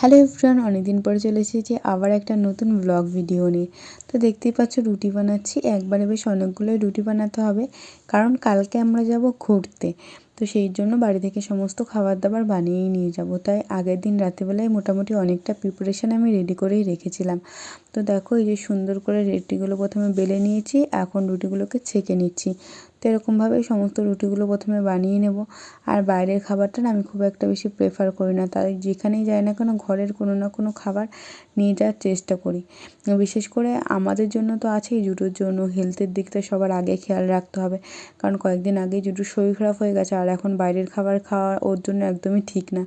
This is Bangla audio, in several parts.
হ্যালো এভরিওয়ান, অনেকদিন পরে চলে এসেছি আবার একটা নতুন ব্লগ ভিডিও নিয়ে। তো দেখতেই পাচ্ছ রুটি বানাচ্ছি। একবারে বেশ অনেকগুলোই রুটি বানাতে হবে, কারণ কালকে আমরা যাব ঘুরতে। তো সেই জন্য বাড়ি থেকে সমস্ত খাবার দাবার বানিয়েই নিয়ে যাব। তাই আগের দিন রাতেবেলায় মোটামুটি অনেকটা প্রিপারেশান আমি রেডি করেই রেখেছিলাম। তো দেখো এই যে সুন্দর করে রুটিগুলো প্রথমে বেলে নিয়েছি, এখন রুটিগুলোকে ছেঁকে নিচ্ছি। তো এরকমভাবেই সমস্ত রুটিগুলো প্রথমে বানিয়ে নেব। আর বাইরের খাবারটা না আমি খুব একটা বেশি প্রেফার করি না। তাই যেখানেই যাই না কেন ঘরের কোনো না কোনো খাবার নিয়ে যাওয়ার চেষ্টা করি। বিশেষ করে আমাদের জন্য তো আছেই জুটোর জন্য। হেলথের দিকটা সবার আগে খেয়াল রাখতে হবে। কারণ কয়েকদিন আগেই জুটোর শরীর খারাপ হয়ে গেছে আর এখন বাইরের খাবার খাওয়া ওর জন্য একদমই ঠিক না।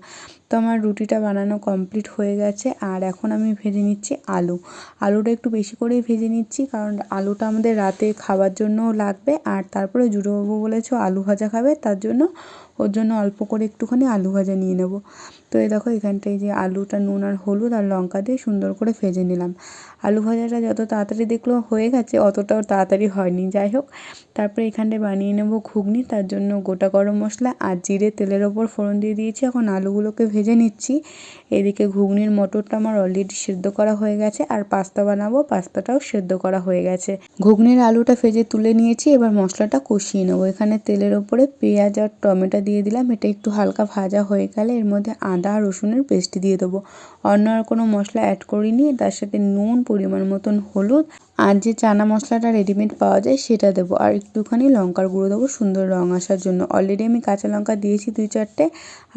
তো আমার রুটিটা বানানো কমপ্লিট হয়ে গেছে আর এখন আমি ভেজে নিচ্ছি আলু। আলুটা একটু বেশি করেই ভেজে নিচ্ছি কারণ আলুটা আমাদের রাতে খাবার জন্যও লাগবে আর তারপরে জুটোবাবু বলেছে আলু ভাজা খাবে তার জন্য ওর জন্য অল্প করে একটুখানি আলু ভাজা নিয়ে নেব। তো এই দেখো এখানটায় যে আলুটা, নুন আর হলুদ আর লঙ্কা দিয়ে সুন্দর করে ভেজে নিলাম। আলু ভাজাটা যত তাড়াতাড়ি দেখল হয়ে গেছে, অতটাও তাড়াতাড়ি হয়নি। যাই হোক, তারপরে এখানটায় বানিয়ে নেব ঘুগনি, তার জন্য গোটা গরম মশলা আর জিরে তেলের ওপর ফোড়ন দিয়ে দিয়েছি। এখন আলুগুলোকে ভেজে নিচ্ছি। এদিকে ঘুগনির মটরটা আমার অলরেডি সেদ্ধ করা হয়ে গেছে আর পাস্তা বানাবো, পাস্তাটাও সেদ্ধ করা হয়ে গেছে। ঘুগনির আলুটা ভেজে তুলে নিয়েছি, এবার মশলাটা কষিয়ে নেব। এখানে তেলের ওপরে পেঁয়াজ আর টমেটো দিয়ে দিলাম। এটা একটু হালকা ভাজা হয়ে গেলে এর মধ্যে আদা রসুনের পেস্ট দিয়ে দেবো। অন্য আর কোনো মশলা অ্যাড করিনি। তার সাথে নুন, পরিমাণ মতন হলুদ আর যে চানা মশলাটা রেডিমেড পাওয়া যায় সেটা দেবো। আর একটুখানি লঙ্কার গুঁড়ো দেবো সুন্দর রঙ আসার জন্য। অলরেডি আমি কাঁচা লঙ্কা দিয়েছি দুই চারটে।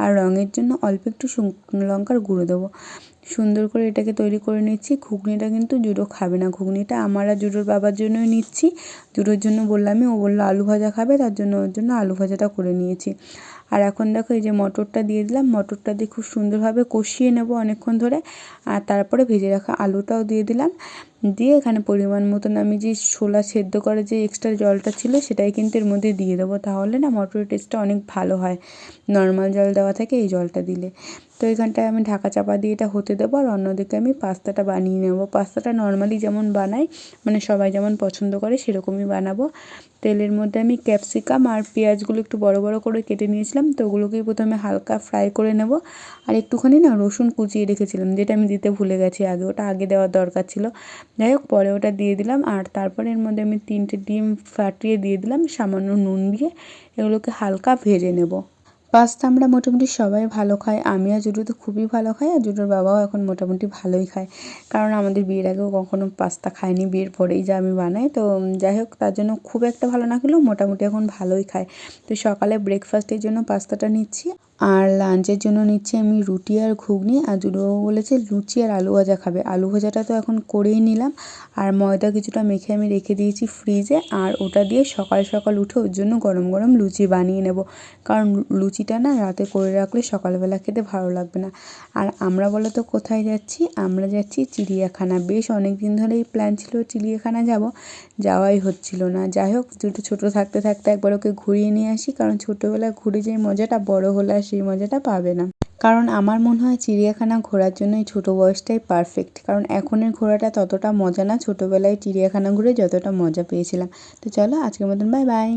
আর রঙের জন্য অল্প একটু লঙ্কার গুঁড়ো দেবো। সুন্দর করে এটাকে তৈরি করে নিচ্ছি। ঘুগনিটা কিন্তু জুডো খাবে না। ঘুগনিটা আমার আর জুডোর বাবার জন্যই নিচ্ছি। জুডোর জন্য বললাম ও বলল আলু ভাজা খাবে, তার জন্য ওর জন্য আলু ভাজাটা করে নিয়েছি। আর এখন দেখো এই যে মটরটা দিয়ে দিলাম। মটরটা দিয়ে খুব সুন্দরভাবে কষিয়ে নেব অনেকক্ষণ ধরে। আর তারপরে ভেজে রাখা আলুটাও দিয়ে দিলাম। দিয়ে এখানে পরিমাণ মতন আমি যে ছোলা সেদ্ধ করে যে এক্সট্রা জলটা ছিল সেটাই কিন্তু এর মধ্যে দিয়ে দেবো। তাহলে না মটরের টেস্টটা অনেক ভালো হয়। নর্মাল জল দেওয়া থেকে এই জলটা দিলে। তো এখানটায় আমি ঢাকা চাপা দিয়ে এটা হতে দেবো আর অন্যদিকে আমি পাস্তাটা বানিয়ে নেব। পাস্তাটা নর্মালি যেমন বানাই মানে সবাই যেমন পছন্দ করে সেরকমই বানাবো। তেলের মধ্যে আমি ক্যাপসিকাম আর পেঁয়াজগুলো একটু বড় বড় করে কেটে নিয়েছিলাম, তো ওগুলোকেই প্রথমে হালকা ফ্রাই করে নেব। আর একটুখানি না রসুন কুচিয়ে রেখেছিলাম, যেটা আমি দিতে ভুলে গেছি আগে, ওটা আগে দেওয়ার দরকার ছিল। যাই হোক পরে ওটা দিয়ে দিলাম। আর তারপরে এর মধ্যে আমি তিনটে ডিম ফাটিয়ে দিয়ে দিলাম, সামান্য নুন দিয়ে। এগুলোকে হালকা ভেজে নেব। পাস্তা আমরা মোটামুটি সবাই ভালো খাই। আমি আর জুডো তো খুবই ভালো খাই, আর জুডোর বাবাও এখন মোটামুটি ভালোই খায়। কারণ আমাদের বিয়ের আগেও কখনো পাস্তা খায়নি, বিয়ের পরেই যা আমি বানাই। তো যাই হোক তার জন্য খুব একটা ভালো না খেলেও মোটামুটি এখন ভালোই খায়। তো সকালে ব্রেকফাস্টের জন্য পাস্তাটা নিচ্ছি। আর লাঞ্চের জন্য নিচ্ছি আমি রুটি আর ঘুগনি। আর জুডোবাবু বলেছে, লুচি আর আলু ভাজা খাবে। আলু ভাজাটা তো এখন করেই নিলাম। আর ময়দা কিছুটা মেখে আমি রেখে দিয়েছি ফ্রিজে। আর ওটা দিয়ে সকাল সকাল উঠে ওর জন্য গরম গরম লুচি বানিয়ে নেব। কারণ লুচিটা না রাতে করে রাখলে সকালবেলা খেতে ভালো লাগবে না। আর আমরা বলো তো কোথায় যাচ্ছি? আমরা যাচ্ছি চিড়িয়াখানা। বেশ অনেক দিন ধরেই প্ল্যান ছিল চিড়িয়াখানা যাব। যাওয়াই হচ্ছিল না। যাই হোক, দুটো ছোটো থাকতে থাকতে একবার ওকে ঘুরিয়ে নিয়ে আসি। কারণ ছোটোবেলায় ঘুরে যে মজাটা বড় হলে সেই মজাটা পাবে না। কারণ আমার মনে হয় চিড়িয়াখানা ঘোরার জন্য এই ছোটো বয়সটাই পারফেক্ট কারণ এখনের ঘোরাটা ততটা মজা না, ছোটোবেলায় চিড়িয়াখানা ঘুরে যতটা মজা পেয়েছিলাম। তো চলো আজকের মতন বাই বাই